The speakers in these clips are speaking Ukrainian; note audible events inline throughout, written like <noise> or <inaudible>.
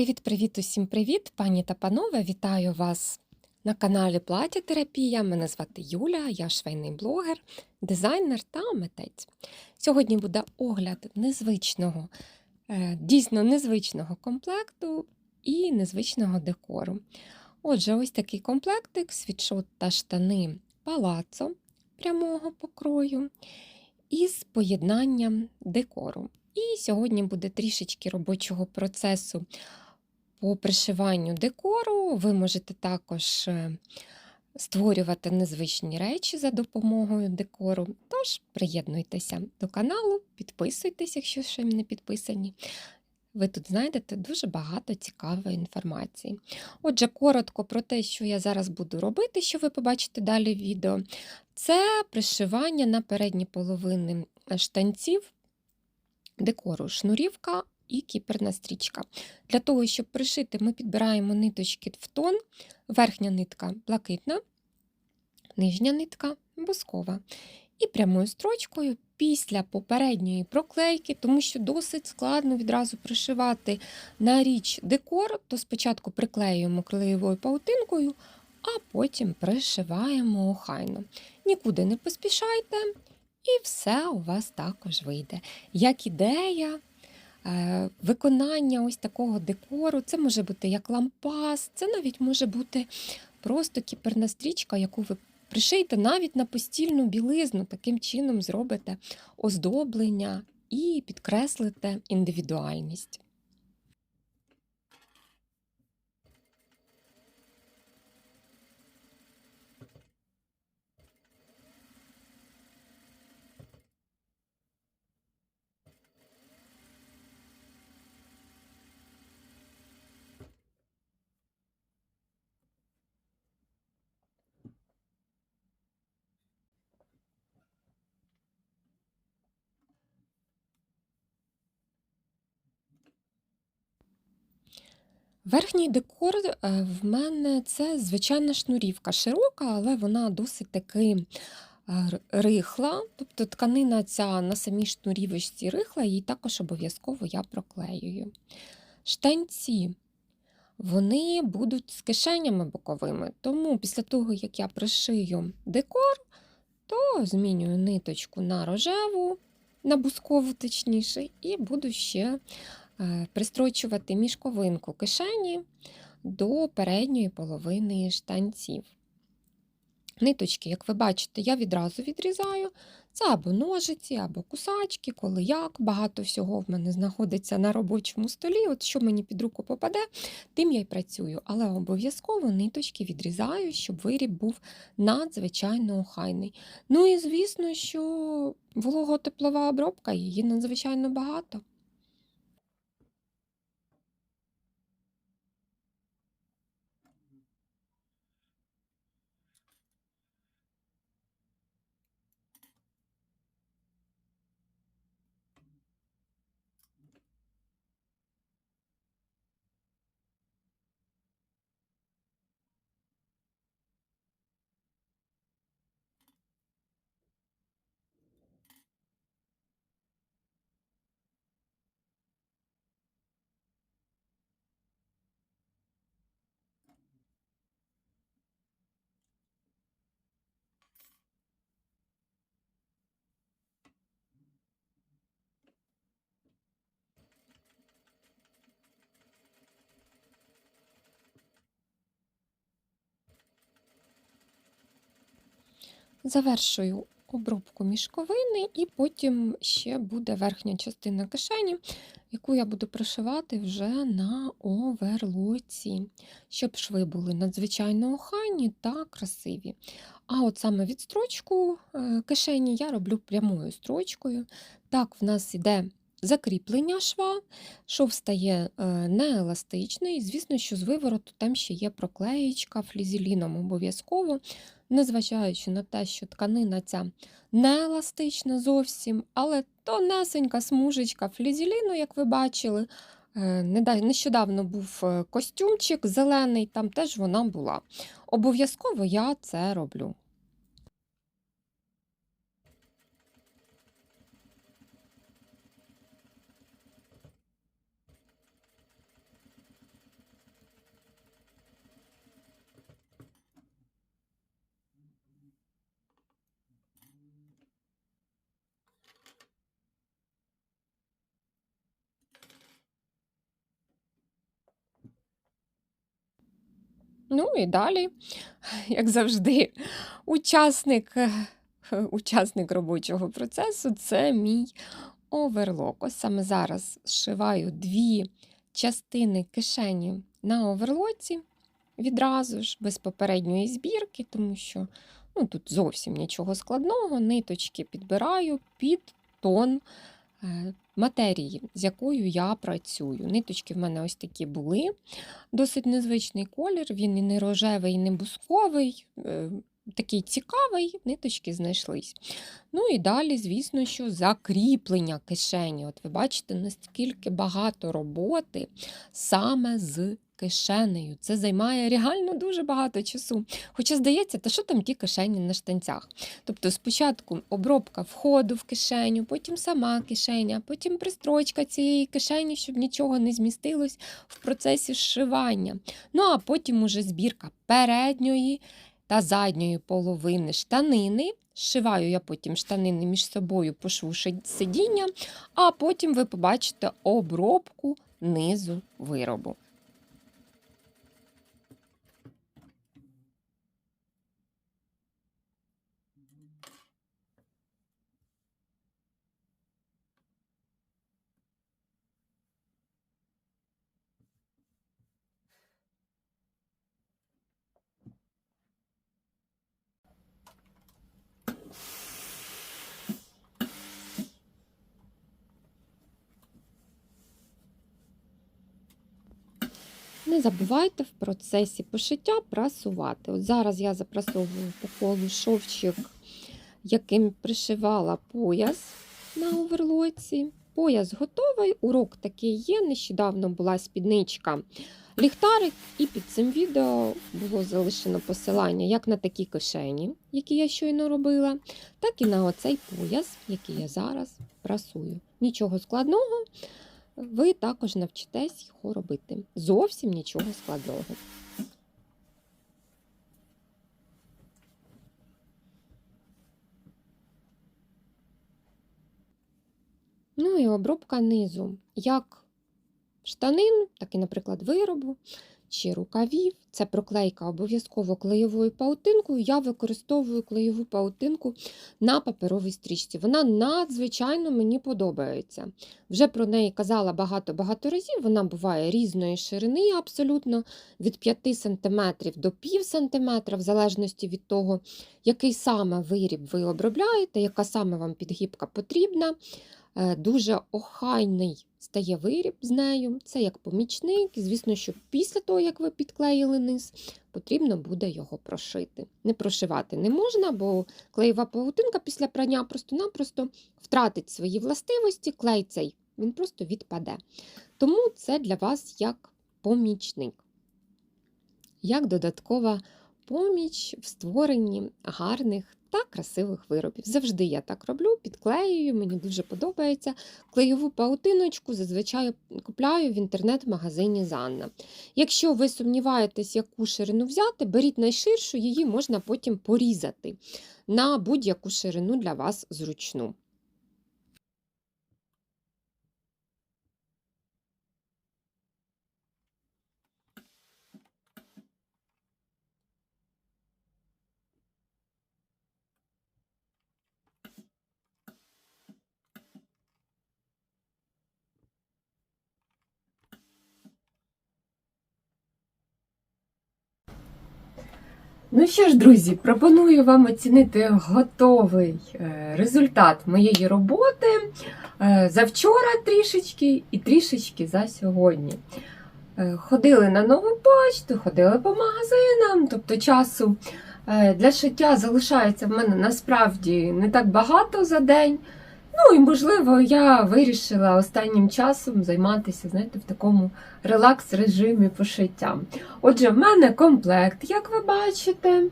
Привіт-привіт, усім привіт, пані та панове! Вітаю вас на каналі Платятерапія. Мене звати Юля, я швейний блогер, дизайнер та митець. Сьогодні буде огляд незвичного, е, дійсно незвичного комплекту і незвичного декору. Отже, ось такий комплектик, світшот та штани палацо прямого покрою із поєднанням декору. І сьогодні буде трішечки робочого процесу по пришиванню декору. Ви можете також е, створювати незвичні речі за допомогою декору. Тож приєднуйтеся до каналу, підписуйтесь, якщо ще не підписані. Ви тут знайдете дуже багато цікавої інформації. Отже, коротко про те, що я зараз буду робити, що ви побачите далі в відео, це пришивання на передні половини штанців декору, шнурівка і кіперна стрічка. Для того, щоб пришити, ми підбираємо ниточки в тон, верхня нитка блакитна, нижня нитка бускова. І прямою строчкою після попередньої проклейки, тому що досить складно відразу пришивати на річ декор, то спочатку приклеюємо клеєвою паутинкою, а потім пришиваємо охайно. Нікуди не поспішайте, і все у вас також вийде. Як ідея, виконання ось такого декору, це може бути як лампас, це навіть може бути просто кіперна стрічка, яку ви пришиєте навіть на постільну білизну, таким чином зробите оздоблення і підкреслите індивідуальність. Верхній декор е, в мене це звичайна шнурівка широка, але вона досить таки е, рихла. Тобто тканина ця на самій шнурівочці рихла, її також обов'язково я проклеюю. Штанці вони будуть з кишенями боковими, тому після того, як я пришию декор, то змінюю ниточку на рожеву, на бускову точніше, і буду ще пристрочувати мішковинку кишені до передньої половини штанців. Ниточки, як ви бачите, я відразу відрізаю. Це або ножиці, або кусачки, коли як. Багато всього в мене знаходиться на робочому столі. От що мені під руку попаде, тим я й працюю. Але обов'язково ниточки відрізаю, щоб виріб був надзвичайно охайний. Ну і звісно, що вологотеплова обробка, її надзвичайно багато. Завершую обробку мішковини, і потім ще буде верхня частина кишені, яку я буду пришивати вже на оверлоці, щоб шви були надзвичайно охайні та красиві. А от саме відстрочку е, кишені я роблю прямою строчкою. Так, в нас іде закріплення шва, шов стає е, нееластичний. Звісно, що з вивороту там ще є проклеєчка флізеліном обов'язково незважаючи на те, що тканина ця не еластична зовсім, але тонесенька смужечка флізеліну, як ви бачили. Е, нещодавно був е, костюмчик зелений, там теж вона була. Обов'язково я це роблю. Ну і далі, як завжди, учасник, учасник робочого процесу це мій оверлок. Ось саме зараз зшиваю дві частини кишені на оверлоці відразу ж, без попередньої збірки, тому що ну, тут зовсім нічого складного. Ниточки підбираю під тон матерії, з якою я працюю. Ниточки в мене ось такі були. Досить незвичний колір, він і не рожевий, і не бусковий. е, Такий цікавий, ниточки знайшлись. Ну і далі, звісно, що закріплення кишені. От ви бачите, наскільки багато роботи саме з кишенею. Це займає реально дуже багато часу. Хоча здається, та що там ті кишені на штанцях. Тобто спочатку обробка входу в кишеню, потім сама кишеня, потім пристрочка цієї кишені, щоб нічого не змістилось в процесі зшивання. Ну а потім уже збірка передньої та задньої половини штанини. Зшиваю я потім штанини між собою по шву ши- сидіння, а потім ви побачите обробку низу виробу. Не забувайте в процесі пошиття прасувати. От зараз я запрасовую по колу шовчик, яким пришивала пояс на оверлоці. Пояс готовий, урок такий є. Нещодавно була спідничка ліхтарик, і під цим відео було залишено посилання як на такі кишені, які я щойно робила, так і на оцей пояс, який я зараз прасую. Нічого складного ви також навчитесь його робити. Зовсім нічого складного. Ну і обробка низу. Як штанин, так і, наприклад, виробу чи рукавів. Це проклейка обов'язково клеєвою паутинкою. Я використовую клеєву паутинку на паперовій стрічці. Вона надзвичайно мені подобається. Вже про неї казала багато-багато разів. Вона буває різної ширини, абсолютно від 5 см до пів см, в залежності від того, який саме виріб ви обробляєте, яка саме вам підгібка потрібна. Е, Дуже охайний стає виріб з нею. Це як помічник. Звісно, що після того, як ви підклеїли низ, потрібно буде його прошити. Не прошивати не можна, бо клеєва паутинка після прання просто-напросто втратить свої властивості, клей цей він просто відпаде. Тому це для вас як помічник, як додаткова поміч в створенні гарних та красивих виробів. Завжди я так роблю, підклеюю, мені дуже подобається. Клеєву паутиночку зазвичай купляю в інтернет-магазині Занна. Якщо ви сумніваєтесь, яку ширину взяти, беріть найширшу, її можна потім порізати на будь-яку ширину для вас зручну. Ну що ж, друзі, пропоную вам оцінити готовий е, результат моєї роботи е, за вчора трішечки і трішечки за сьогодні. Е, Ходили на нову почту, ходили по магазинам, тобто часу для шиття залишається в мене насправді не так багато за день. Ну і можливо, я вирішила останнім часом займатися, знаєте, в такому релакс-режимі пошиття. Отже, в мене комплект, як ви бачите,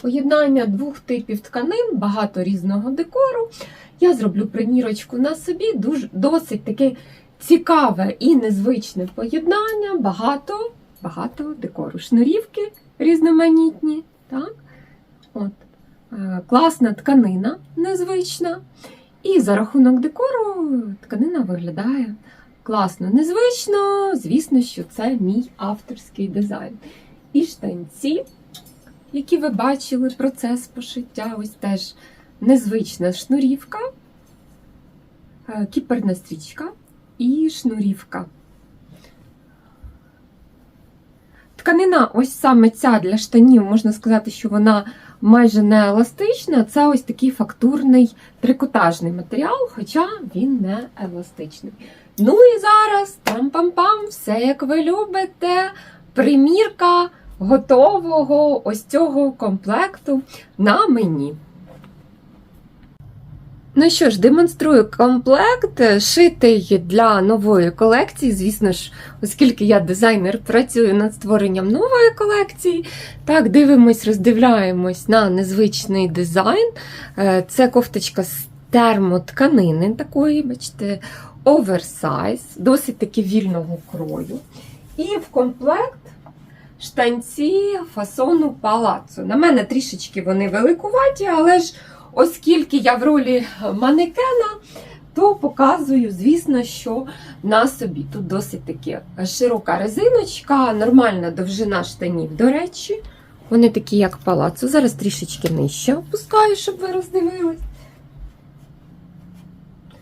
поєднання двох типів тканин, багато різного декору. Я зроблю примірочку на собі, дуже, досить таке цікаве і незвичне поєднання, багато, багато декору. Шнурівки різноманітні. Так? От. Е, Класна тканина незвична. І за рахунок декору тканина виглядає класно, незвично. Звісно, що це мій авторський дизайн. І штанці, які ви бачили, процес пошиття. Ось теж незвична шнурівка, е, кіперна стрічка і шнурівка. Тканина, ось саме ця для штанів, можна сказати, що вона майже не еластична. Це ось такий фактурний трикотажний матеріал, хоча він не еластичний. Ну і зараз там-пам-пам, все як ви любите. Примірка готового ось цього комплекту на мені. Ну що ж, демонструю комплект, шитий для нової колекції. Звісно ж, оскільки я дизайнер, працюю над створенням нової колекції. Так, дивимось, роздивляємось на незвичний дизайн. Е, Це кофточка з термотканини такої, бачите, оверсайз, досить таки вільного крою. І в комплект штанці фасону палацу. На мене трішечки вони великуваті, але ж оскільки я в ролі манекена, то показую, звісно, що на собі. Тут досить таки широка резиночка, нормальна довжина штанів, до речі. Вони такі, як палацу. Зараз трішечки нижче опускаю, щоб ви роздивились.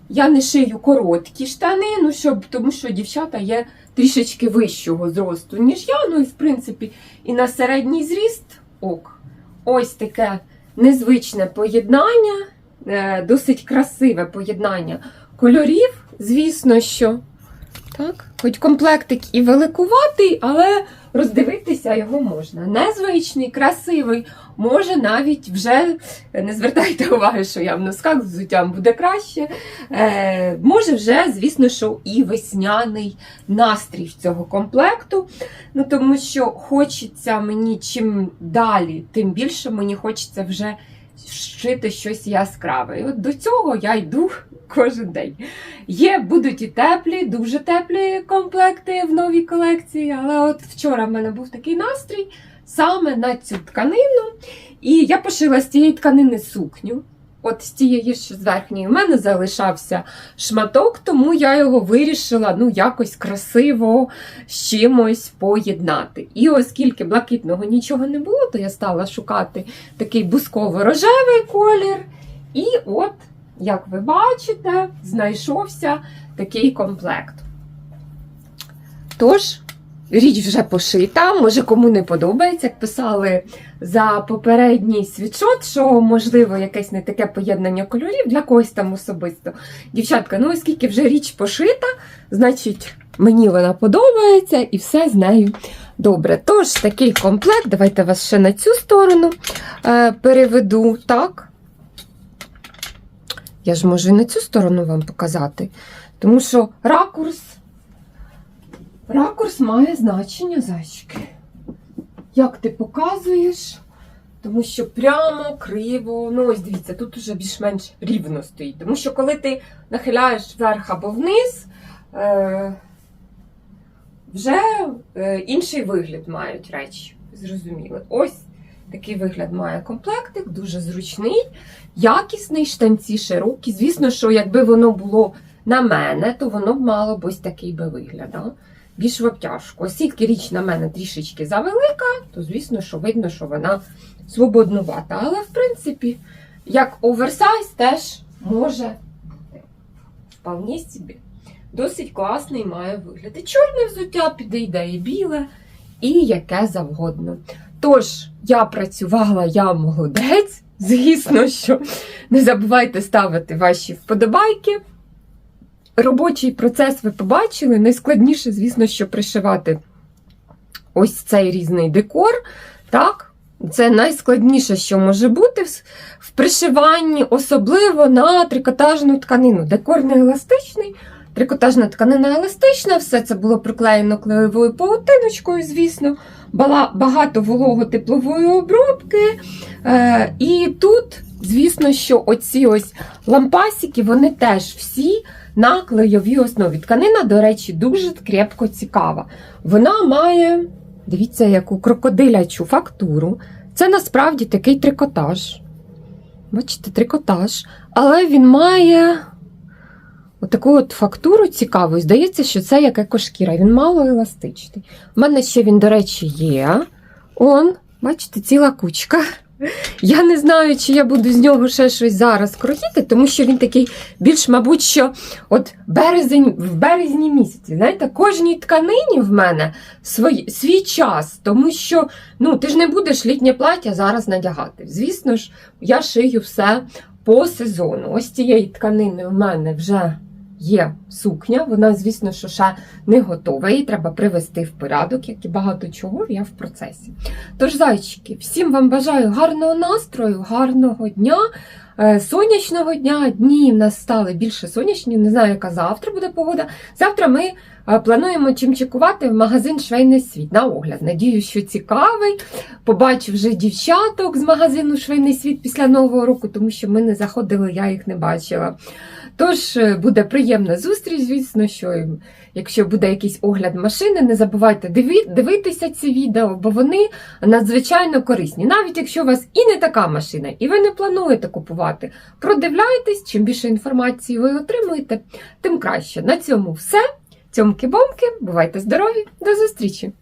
Я не шию короткі штани, ну щоб, тому що дівчата є трішечки вищого зросту, ніж я. Ну і в принципі, і на середній зріст ок. Ось таке незвичне поєднання, е, досить красиве поєднання кольорів. Звісно, що так, хоч комплектик і великуватий, але роздивитися його можна. Незвичний, красивий, може навіть вже не звертайте <laughs> уваги, що я в носках з взуттям буде краще. Е, може, вже, звісно, що і весняний настрій в цього комплекту. Ну, тому що хочеться мені чим далі, тим більше мені хочеться вже шити щось яскраве. І от до цього я йду кожен день. Є, будуть і теплі, дуже теплі комплекти в новій колекції, але от вчора в мене був такий настрій саме на цю тканину. І я пошила з цієї тканини сукню. От з тієї з верхньої в мене залишався шматок, тому я його вирішила ну, якось красиво з чимось поєднати. І оскільки блакитного нічого не було, то я стала шукати такий бусково-рожевий колір. І от, як ви бачите, знайшовся такий комплект. Тож, річ вже пошита, може кому не подобається, як писали за попередній світшот, що можливо якесь не таке поєднання кольорів для когось там особисто. Дівчатка, ну оскільки вже річ пошита, значить мені вона подобається і все з нею добре. Тож такий комплект, давайте вас ще на цю сторону е, переведу. Так. Я ж можу і на цю сторону вам показати, тому що ракурс. Ракурс має значення, зайчики. Як ти показуєш? Тому що прямо, криво, ну ось дивіться, тут уже більш-менш рівно стоїть. Тому що коли ти нахиляєш вверх або вниз, е, вже е, інший вигляд мають речі. Зрозуміли. Ось такий вигляд має комплектик, дуже зручний, якісний, штанці широкі. Звісно, що якби воно було на мене, то воно б мало б ось такий би вигляд. Більш в обтяжку. Оскільки річ на мене трішечки завелика, то звісно, що видно, що вона свободнувата. Але, в принципі, як оверсайз теж може вполне собі. Досить класний має вигляд. І чорне взуття підійде і біле, і яке завгодно. Тож, я працювала, я молодець. Звісно, що не забувайте ставити ваші вподобайки. Робочий процес ви побачили. Найскладніше, звісно, що пришивати ось цей різний декор. Так? Це найскладніше, що може бути в пришиванні, особливо на трикотажну тканину. Декор не еластичний, трикотажна тканина еластична, все це було приклеєно клеєвою паутиночкою, звісно, багато волого-теплової обробки. Е, І тут, звісно, що оці ось лампасики, вони теж всі на клейовій основі. Тканина, до речі, дуже крепко цікава. Вона має, дивіться, яку крокодилячу фактуру. Це насправді такий трикотаж. Бачите, трикотаж. Але він має отаку от фактуру цікаву. Здається, що це як екошкіра. Він мало еластичний. У мене ще він, до речі, є. Он, бачите, ціла кучка. Я не знаю, чи я буду з нього ще щось зараз крутити, тому що він такий більш, мабуть, що от березень, в березні місяці. Знаєте, кожній тканині в мене свій, свій час, тому що ну, ти ж не будеш літнє плаття зараз надягати. Звісно ж, я шию все по сезону. Ось цієї тканини в мене вже є сукня. Вона, звісно, що ще не готова. Її треба привести в порядок, як і багато чого, я в процесі. Тож, зайчики, всім вам бажаю гарного настрою, гарного дня, е, сонячного дня. Дні в нас стали більше сонячні. Не знаю, яка завтра буде погода. Завтра ми е, плануємо чим чекувати в магазин Швейний світ на огляд. Надію, що цікавий. Побачу вже дівчаток з магазину Швейний світ після Нового року, тому що ми не заходили, я їх не бачила. Тож е, буде приємна зустріч, звісно, що якщо буде якийсь огляд машини, не забувайте дивитися ці відео, бо вони надзвичайно корисні. Навіть якщо у вас і не така машина, і ви не плануєте купувати, продивляйтесь, чим більше інформації ви отримуєте, тим краще. На цьому все. Цьомки-бомки, бувайте здорові, до зустрічі!